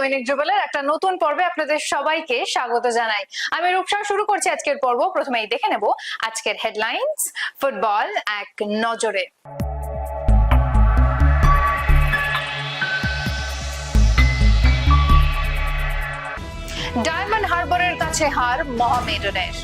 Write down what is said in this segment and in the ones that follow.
দৈনিক যুগলের একটা নতুন পর্বে আপনাদের সবাইকে স্বাগত জানাই। আমি রূপসা, শুরু করছি আজকের পর্ব। প্রথমেই দেখে নেব আজকের হেডলাইন্স ফুটবল এক নজরে। ডায়মন্ড হারবারের কাছে হার মহামেডনের।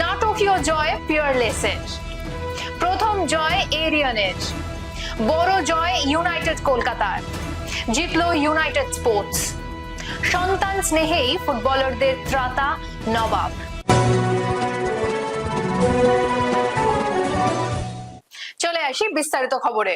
নাটকীয় জয় পিয়ারলেসের। প্রথম জয় এরিয়ানের। বড় জয় ইউনাইটেড কলকাতার। জিতলো ইউনাইটেড স্পোর্টস সন্তান স্নেহেই ফুটবলারদের ত্রাতা নবাব। চলে আসি বিস্তারিত খবরে।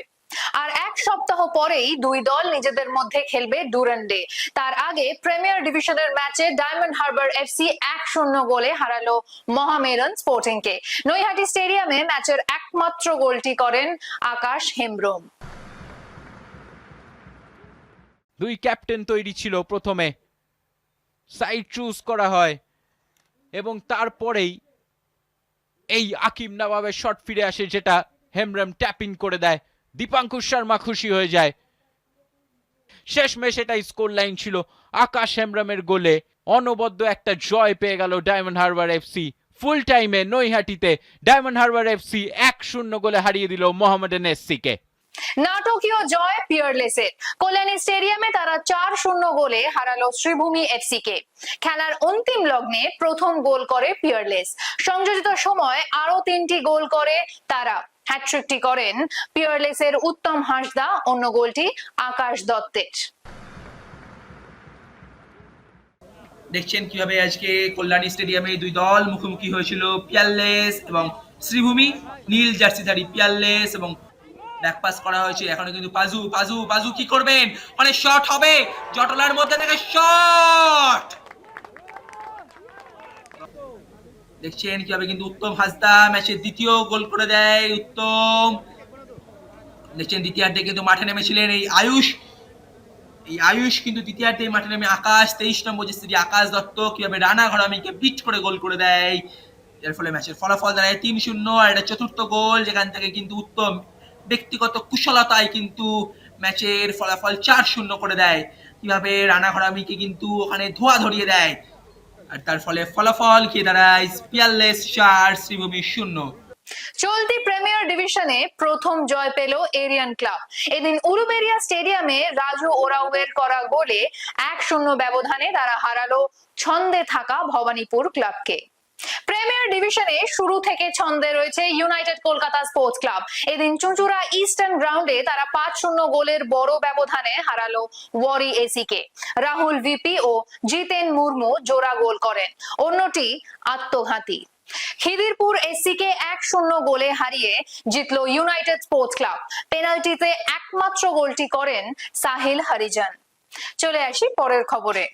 আর এক সপ্তাহ পরেই দুই দল নিজেদের মধ্যে খেলবে ডুরান্ডে তার আগে প্রিমিয়ার ডিভিশনের ম্যাচে ডায়মন্ড হারবার এফসি এক শূন্য গোলে হারালো মহামেরন স্পোর্টিং কে নৈহাটি স্টেডিয়ামে ম্যাচের একমাত্র গোলটি করেন আকাশ হেমব্রম। দুই ক্যাপ্টেন তৈরি ছিল প্রথমে। সাইড চুজ করা হয় এবং তারপরেই এই আকিম নবাবের শট ফিরে আসে, যেটা হেমব্রম ট্যাপিং করে দেয়। দীপাঙ্কুর শর্মা খুশি হয়ে যায়। শেষমেশ এটাই স্কোর লাইন ছিল। আকাশ হেমব্রমের গোলে অনবদ্য একটা জয় পেয়ে গেল ডায়মন্ড হারবার এফসি ফুল টাইমে নৈহাটিতে ডায়মন্ড হারবার এফসি এক শূন্য গোলে হারিয়ে দিল মোহামেডান এসসিকে নাটকীয় জয় পিয়ারলেসের। কল্যাণী স্টেডিয়ামে তারা চার শূন্য গোলে হারালো শ্রীভূমি এফসি কে খেলার অন্তিম লগ্নে প্রথম গোল করে পিয়ারলেস। সংযোজিত সময় আরও তিনটি গোল করে তারা। হ্যাট্রিকটি করেন পিয়ারলেসের উত্তম হাসদা, অন্য গোলটি আকাশ দত্তের। দেখছেন কীভাবে আজকে কল্যাণী স্টেডিয়ামে দুই দল মুখোমুখি হয়েছিল পিয়ারলেস এবং শ্রীভূমি, নীল জার্সিধারী পিয়ারলেস এবং ব্যাক পাস করা হয়েছে। এখনও কিন্তু পাজু পাজু পাজু কি করবেন? অনেক শট হবে। জটলার মধ্যে থেকে শট দেখছেন কীভাবে কিন্তু উত্তম হাসদা ম্যাচের দ্বিতীয় গোল করে দেয় উত্তম। দেখছেন দ্বিতীয়ার্ধে কিন্তু মাঠে নেমেছিলেন এই আয়ুষ। এই আয়ুষ কিন্তু দ্বিতীয়ার্ধে মাঠে নেমে আকাশ। তেইশ নম্বর যে স্ত্রী আকাশ দত্ত, কীভাবে রানা ঘরামিকে বিট করে গোল করে দেয়। এর ফলে ম্যাচের ফলাফল দাঁড়ায় তিন শূন্য, আর এটা চতুর্থ গোল, যেখান থেকে কিন্তু উত্তম ব্যক্তিগত কুশলতায় কিন্তু ম্যাচের ফলাফল চার শূন্য করে দেয়। কীভাবে রানা ঘরামিকে কিন্তু ওখানে ধোয়া ধরিয়ে দেয়। আর তার ফলে ফলাফল গিয়ে দাঁড়ায় পিয়ারলেস চার শ্রীভূমি শূন্য। চলতি প্রিমিয়ার ডিভিশনে প্রথম জয় পেল এরিয়ান ক্লাব এদিন উলুবেরিয়া স্টেডিয়ামে রাজু ওরাউয়ের করা গোলে এক শূন্য ব্যবধানে তারা হারালো ছন্দে থাকা ভবানীপুর ক্লাবকে প্রিমিয়ার ডিভিশনে শুরু থেকে ছন্দে রয়েছে ইউনাইটেড কলকাতা স্পোর্টস ক্লাব। এদিন চুঁচুড়া ইস্টার্ন গ্রাউন্ডে তারা পাঁচ শূন্য গোলের বড় ব্যবধানে হারালো ওয়ারি এসিকে। রাহুল ভিপি ও জিতেন মুর্মু জোড়া গোল করেন। অন্যটি আত্মঘাতী। খিদিরপুর এসসিকে এক শূন্য গোলে হারিয়ে জিতলো ইউনাইটেড স্পোর্টস ক্লাব। পেনাল্টিতে একমাত্র গোলটি করেন সাহিল হরিজন। চলে আসি পরের খবরে।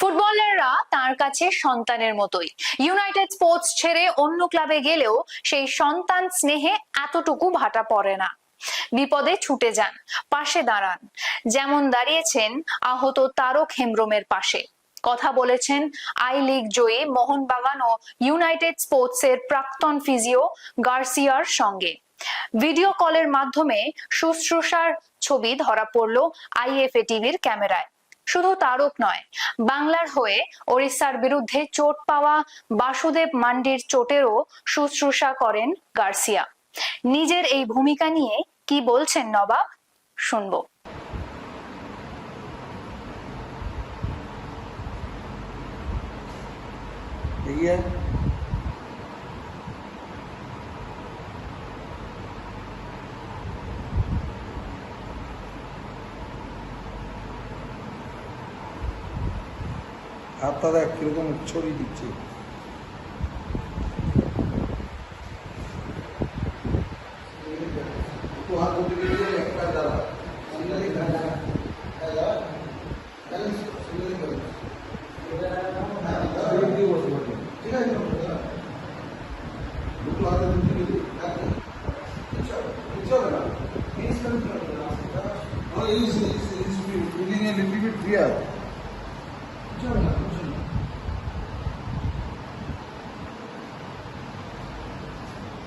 ফুটবলাররা তার কাছে সন্তানের মতোই। ইউনাইটেড স্পোর্টস ছেড়ে অন্য ক্লাবে গেলেও সেই সন্তান স্নেহে এতটুকু ভাটা পড়ে না। বিপদে ছুটে যান, পাশে দাঁড়ান। যেমন দাঁড়িয়েছেন আহত তারক হেমব্রমের পাশে। কথা বলেছেন আই লিগ জয়ী মোহনবাগান ও ইউনাইটেড স্পোর্টস এর প্রাক্তন ফিজিও গার্সিয়ার সঙ্গে। ভিডিও কলের মাধ্যমে শুশ্রূষার ছবি ধরা পড়ল আইএফএ টিভির ক্যামেরায়। শুধু তারক নয়, বাংলার হয়ে ওড়িশার বিরুদ্ধে চোট পাওয়া বাসুদেব মান্ডির চোটেরও শুশ্রূষা করেন গার্সিয়া। নিজের এই ভূমিকা নিয়ে কি বলছেন নবাব? শুনব। হাতটা কীরকম ছড়িয়ে দিচ্ছে? ঠিক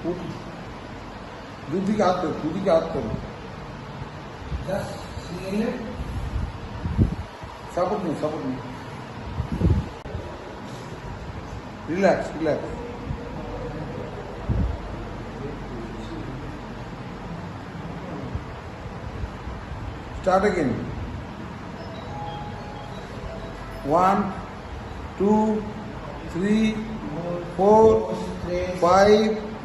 Buddhi. Buddhi Gato, Buddhi Gato. Just seeing it. Relax, relax. Start again. One, two, three, four, five,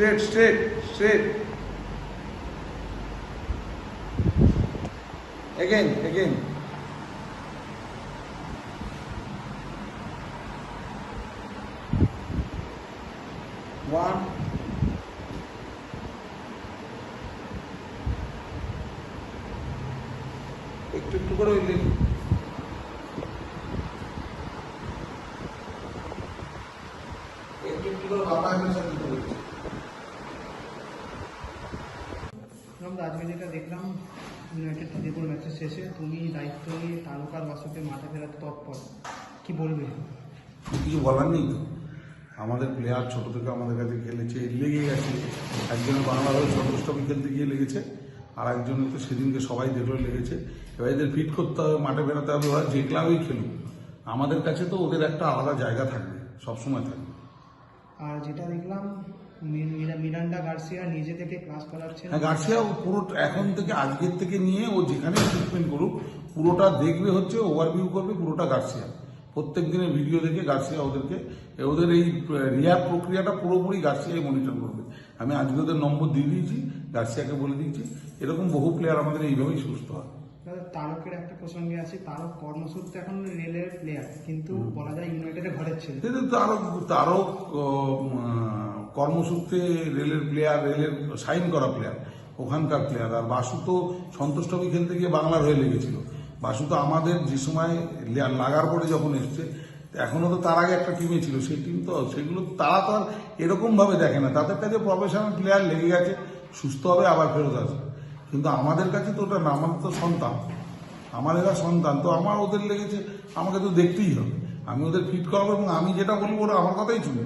Straight, straight, straight. Again, again. One. একটু একটু করে ওই শেষে তুমি দায়িত্ব নিয়ে তালুকার বাসুকে মাঠে ফেরাতে তৎপর। কি বলবে? কিছু বলার নেই তো? আমাদের প্লেয়ার ছোট থেকে আমাদের কাছে খেলেছে লেগে গেছে একজনের বাংলাদেশ চতুর্ষ্টমী খেলতে গিয়ে লেগেছে আর একজনের তো সেদিনকে সবাই দেখল লেগেছে। এবার এদের ফিট করতে হবে মাঠে বেরোতে হবে ওরা যে ক্লাবেই খেলুক। আমাদের কাছে তো ওদের একটা আলাদা জায়গা থাকবে সবসময় থাকবে। আর যেটা দেখলাম মিরান্ডা গার্সিয়া নিজে থেকে ক্লাস করাচ্ছে হ্যাঁ গার্সিয়া পুরো এখন থেকে আজকের থেকে নিয়ে ও যেখানে ট্রিটমেন্ট করুক, পুরোটা দেখবে হচ্ছে ওভারভিউ করবে পুরোটা গার্সিয়া। প্রত্যেক দিনের ভিডিও দেখে গার্সিয়া ওদেরকে ওদের এই রিয়ার প্রক্রিয়াটা পুরোপুরি গার্সিয়াই মনিটর করবে। আমি আজকে ওদের নম্বর দিয়ে দিয়েছি, গার্সিয়াকে বলে দিয়েছি, এরকম বহু প্লেয়ার আমাদের এইভাবেই সুস্থ হয়। তারকের একটা প্রসঙ্গে আছে তারক কর্মসূত্রে এখন রেলের প্লেয়ার কিন্তু বলা যায় ইউনাইটেডের ঘরের ছেলে। কিন্তু তারও তারও কর্মসূত্রে রেলের প্লেয়ার রেলের সাইন করা প্লেয়ার ওখানকার প্লেয়ার আর বাসু তো সন্তোষ ট্রফি খেলতে গিয়ে বাংলার হয়ে লেগেছিল। বাসু তো আমাদের যে সময় লাগার পরে যখন এসছে এখনও তো তার আগে একটা টিমে ছিল। সেই টিম তো সেগুলো তারা তো আর এরকমভাবে দেখে না। তাদের কাছে প্রফেশনাল প্লেয়ার লেগে গেছে সুস্থ হবে আবার ফেরত আসবে। কিন্তু আমাদের কাছে তো ওটা না আমার তো সন্তান। আমার এরা সন্তান তো আমার ওদের লেগেছে আমাকে তো দেখতেই হবে। আমি ওদের ফিট করাবো এবং আমি যেটা বলব ওরা আমার কথাই শুনবে।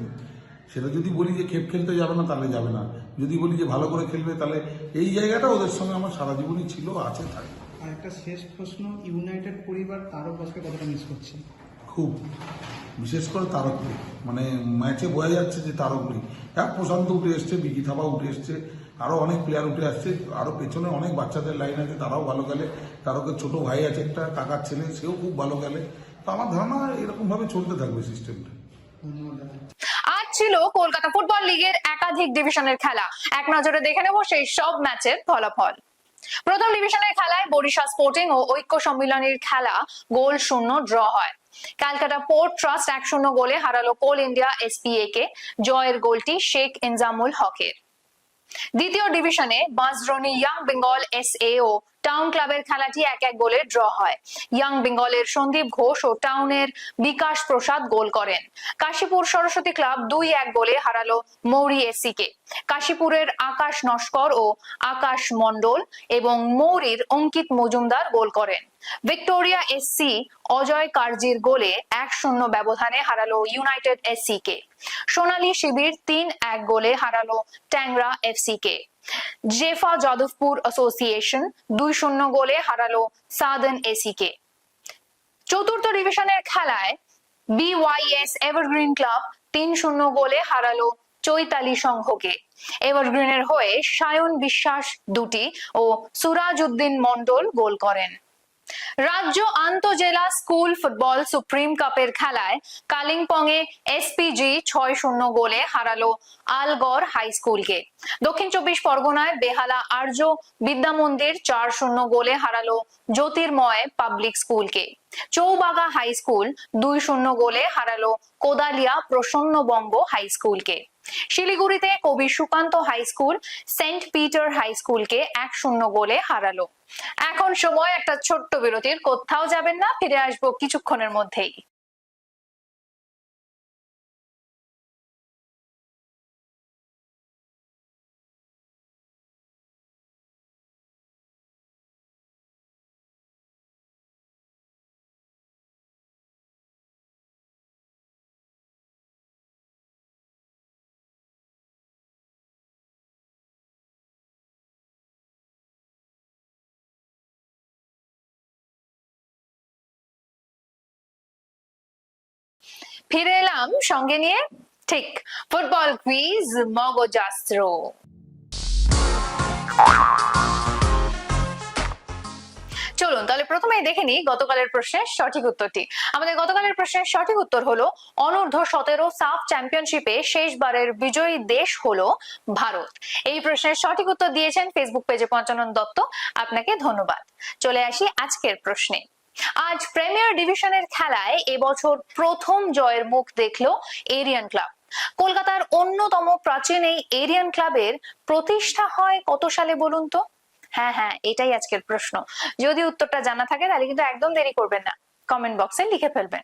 সেটা যদি বলি যে খেপ খেলতে যাবে না তাহলে যাবে না। যদি বলি যে ভালো করে খেলবে তাহলে এই জায়গাটা ওদের সঙ্গে আমার সারা জীবনই ছিল আছে থাকবে আর একটা শেষ প্রশ্ন ইউনাইটেড পরিবার তারক বাসকে কতটা মিস করছে? খুব। বিশেষ করে তারক মানে ম্যাচে বোঝা যাচ্ছে যে তারক নেই। হ্যাঁ প্রশান্ত উঠে এসছে বিকি থাপা উঠে এসছে। আরও অনেক প্লেয়ার উঠে আসছে, আরও পেছনে অনেক বাচ্চাদের লাইন আছে, তারাও ভালো খেলে। তারকের ছোট ভাই আছে, একটা কাকার ছেলে, সেও খুব ভালো খেলে। তো আমার ধারণা এরকম ভাবে চলতে থাকবে সিস্টেমটা আজ ছিল কলকাতা ফুটবল লিগের একাধিক ডিভিশনের খেলা। এক নজরে দেখে নেব সেই সব ম্যাচের ফলাফল। প্রথম ডিভিশনের খেলায় বরিশা স্পোর্টিং ও ঐক্য সম্মিলনীর খেলা গোল শূন্য ড্র হয়। ক্যালকাটা পোর্ট ট্রাস্ট এক শূন্য গোলে হারালো কোল ইন্ডিয়া এসপিএ কে। জয়ের গোলটি শেখ ইনজামুল হকের। দ্বিতীয় ডিভিশনে বাঁশদ্রোণী ইয়াং বেঙ্গল এস ও টাউন ক্লাবের খেলাটি এক এক গোলে ড্র হয়। ইয়াং বেঙ্গলের সন্দীপ ঘোষ ও টাউনের বিকাশ প্রসাদ গোল করেন। কাশীপুর সরস্বতী ক্লাব দুই এক গোলে হারালো মৌরি এসসি কে কাশীপুরের আকাশ নস্কর ও আকাশ মণ্ডল এবং মৌরির অঙ্কিত মজুমদার গোল করেন। ভিক্টোরিয়া এসসি অজয় কার্জির গোলে এক শূন্য ব্যবধানে হারালো ইউনাইটেড এসসি কে। সোনালী শিবির তিন এক গোলে হারালো ট্যাংরা এফসি কে। জেফা যাদবপুর অ্যাসোসিয়েশন দুই শূন্য গোলে হারালো সাদার্ন এসি কে চতুর্থ ডিভিশনের খেলায় বিওয়াইএস এভারগ্রিন ক্লাব তিন শূন্য গোলে হারালো চৈতালি সংঘকে। এভারগ্রিনের হয়ে সায়ন বিশ্বাস দুটি ও সুরাজ উদ্দিন মন্ডল গোল করেন। রাজ্য আন্তজেলা স্কুল ফুটবল সুপ্রিম কাপের খেলায় কালিম্পং এ এসপিজি ছয় শূন্য গোলে হারালো আলগড় হাই স্কুলকে। দক্ষিণ চব্বিশ পরগনায় বেহালা আর্য বিদ্যা মন্দির চার শূন্য গোলে হারালো জ্যোতির্ময় পাবলিক স্কুলকে। চৌবাগা হাই স্কুল দুই শূন্য গোলে হারালো কোদালিয়া প্রসন্নবঙ্গ হাই স্কুলকে। শিলিগুড়িতে কবি Sukanta high school saint Peter high স্কুলকে এক শূন্য গোলে হারালো। এখন সময় একটা ছোট্ট বিরতির। কোথাও যাবেন না ফিরে আসব কিছুক্ষণের মধ্যেই। ফিরে এলাম সঙ্গে নিয়ে। ঠিক, ফুটবল কুইজ মগজাস্ত্র। চলুন, তাহলে প্রথমেই দেখে নিই গতকালের প্রশ্নের সঠিক উত্তরটি। আমাদের গতকালের প্রশ্নের সঠিক উত্তর হলো, অনূর্ধ্ব সতেরো সাফ চ্যাম্পিয়নশিপে শেষবারের বিজয়ী দেশ হলো ভারত। এই প্রশ্নের সঠিক উত্তর দিয়েছেন ফেসবুক পেজে পঞ্চানন দত্ত। আপনাকে ধন্যবাদ। চলে আসি আজকের প্রশ্নে। আজ প্রিমিয়ার ডিভিশনের খেলায় এবছর প্রথম জয়ের মুখ দেখল এরিয়ান ক্লাব কলকাতার অন্যতম প্রাচীন এই এরিয়ান ক্লাবের প্রতিষ্ঠা হয় কত সালে বলুন তো? হ্যাঁ হ্যাঁ এটাই আজকের প্রশ্ন। যদি উত্তরটা জানা থাকে তাহলে কিন্তু একদম দেরি করবেন না। কমেন্ট বক্সে লিখে ফেলবেন।